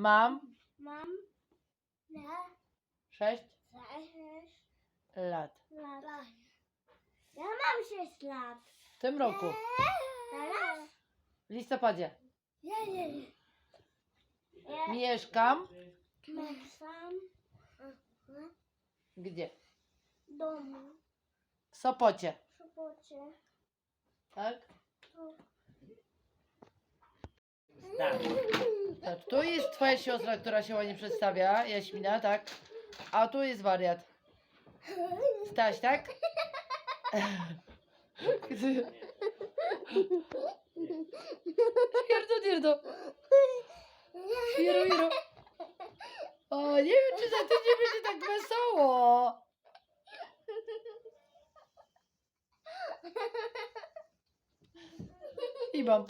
Mam Mam na sześć sześć lat. lat. Ja mam sześć lat. W tym roku. Teraz? W listopadzie. Ja nie wiem. Ja Mieszkam mieszkam gdzie? w domu. W Sopocie. W Sopocie. Tak? Tu. Tak. Tak. Tu jest twoja siostra, która się ładnie przedstawia, Jaśmina, tak? A tu jest wariat. Staś, tak? Dirdo, dirdo. Jiro, jiro. O, nie wiem, czy za tydzień będzie tak wesoło. I mam.